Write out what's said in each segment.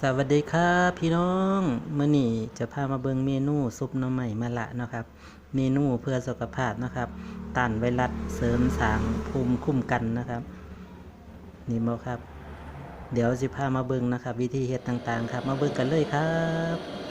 สวัสดีครับพี่น้องมื่อนี้จะพามาเบิงเมนูซุปน้ำใหม่มะละนะครับ เมนูเพื่อสุขภาพนะครับต้านไวรัสเสริมสางภูมิคุ้มกันนะครับ นี่มาครับ เดี๋ยวสิพามาเบิงนะครับ วิธีเฮ็ดต่างๆ ครับ มาเบิงกันเลยครับ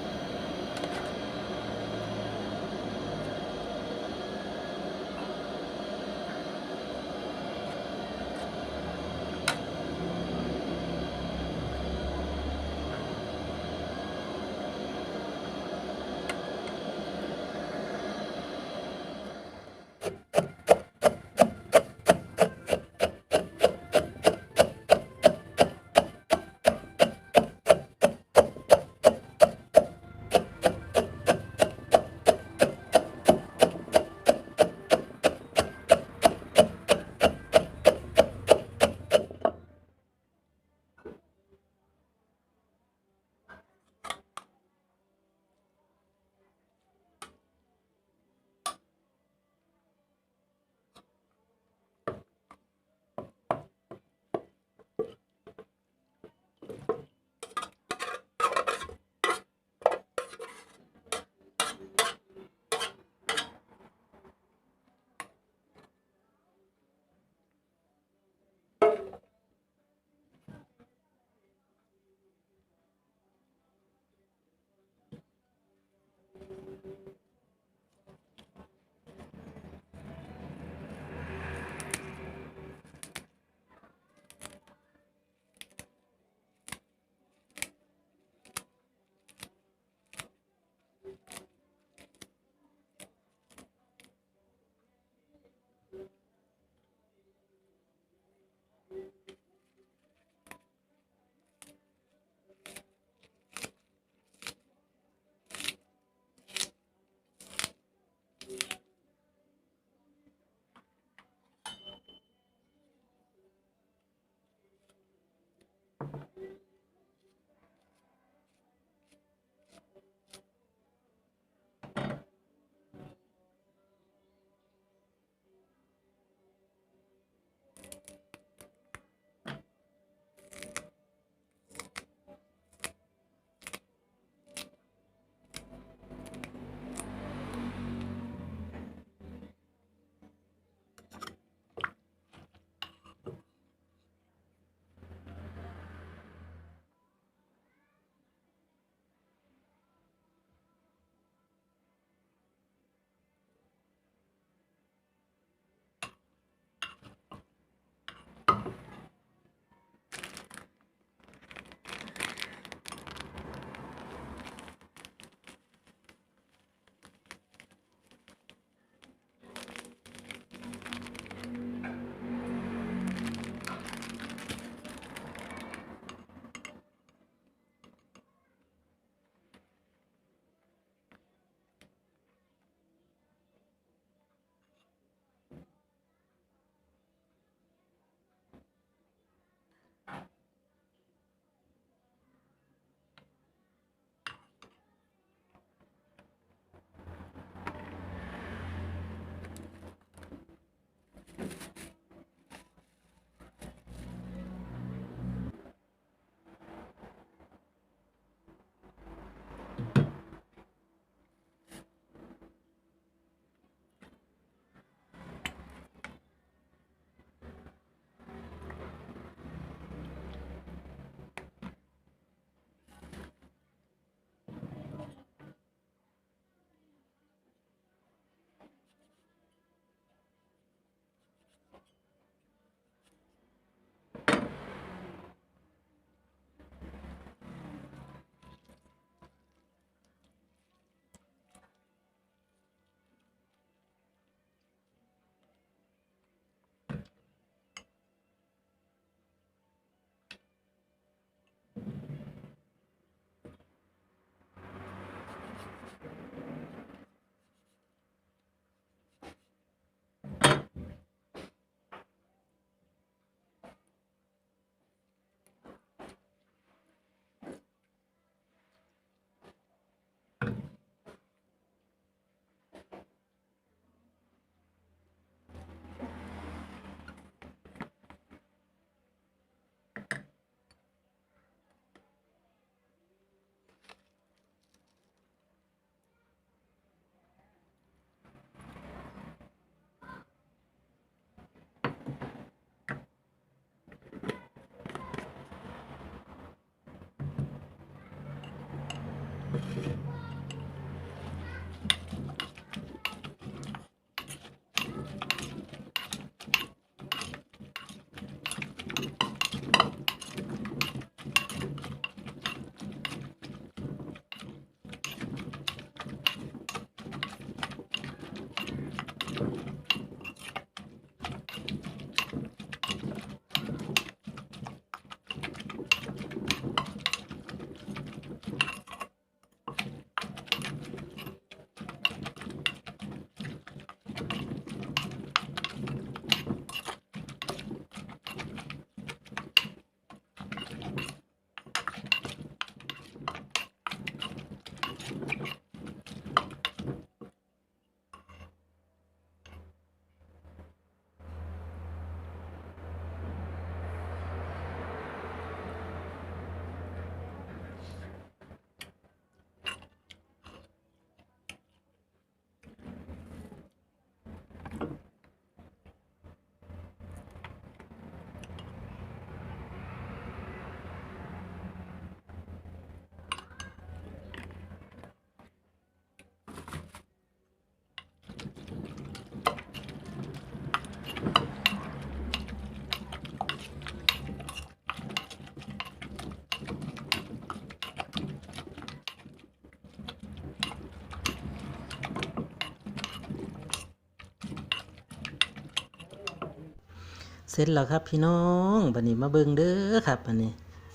เสร็จแล้วครับพี่น้องบัดนี้มาเบิ่งเด้อครับบัดนี้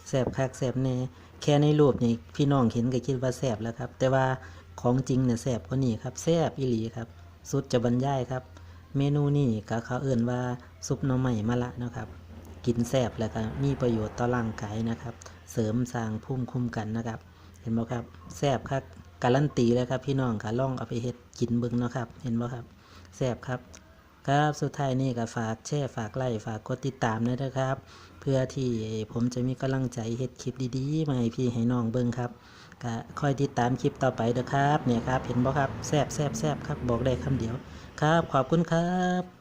แซ่บคักแซ่บแน่แค่ในรูปนี่พี่น้องเห็นก็คิดว่าแซ่บแล้วครับ แต่ว่าของจริงเนี่ยแซ่บกว่านี้ครับแซบอีหลีครับ สุดจะบรรยายครับ เมนูนี้ก็เขาเอิ่นว่าซุปหน่อไม้มะละนะครับ กินแซ่บแล้วก็มีประโยชน์ต่อร่างกายนะครับ เสริมสร้างภูมิคุ้มกันนะครับ เห็นบ่ครับแซ่บครับการันตีเลยครับพี่น้องก็ล่องเอาไปเฮ็ดกินเบิ่งนะครับ เห็นบ่ครับแซ่บครับ ครับ สุดท้ายนี่ก็ฝากแชร์ฝากไลค์ฝากกดติดตามด้วยนะครับ เพื่อที่ผมจะมีกำลังใจเฮ็ดคลิปดีๆมาให้พี่ให้น้องเบิ่งครับก็คอยติดตามคลิปต่อไปเด้อครับเนี่ยครับ เห็นบ่ครับแซบแซบแซบครับบอกได้คำเดียวครับ ขอบคุณครับ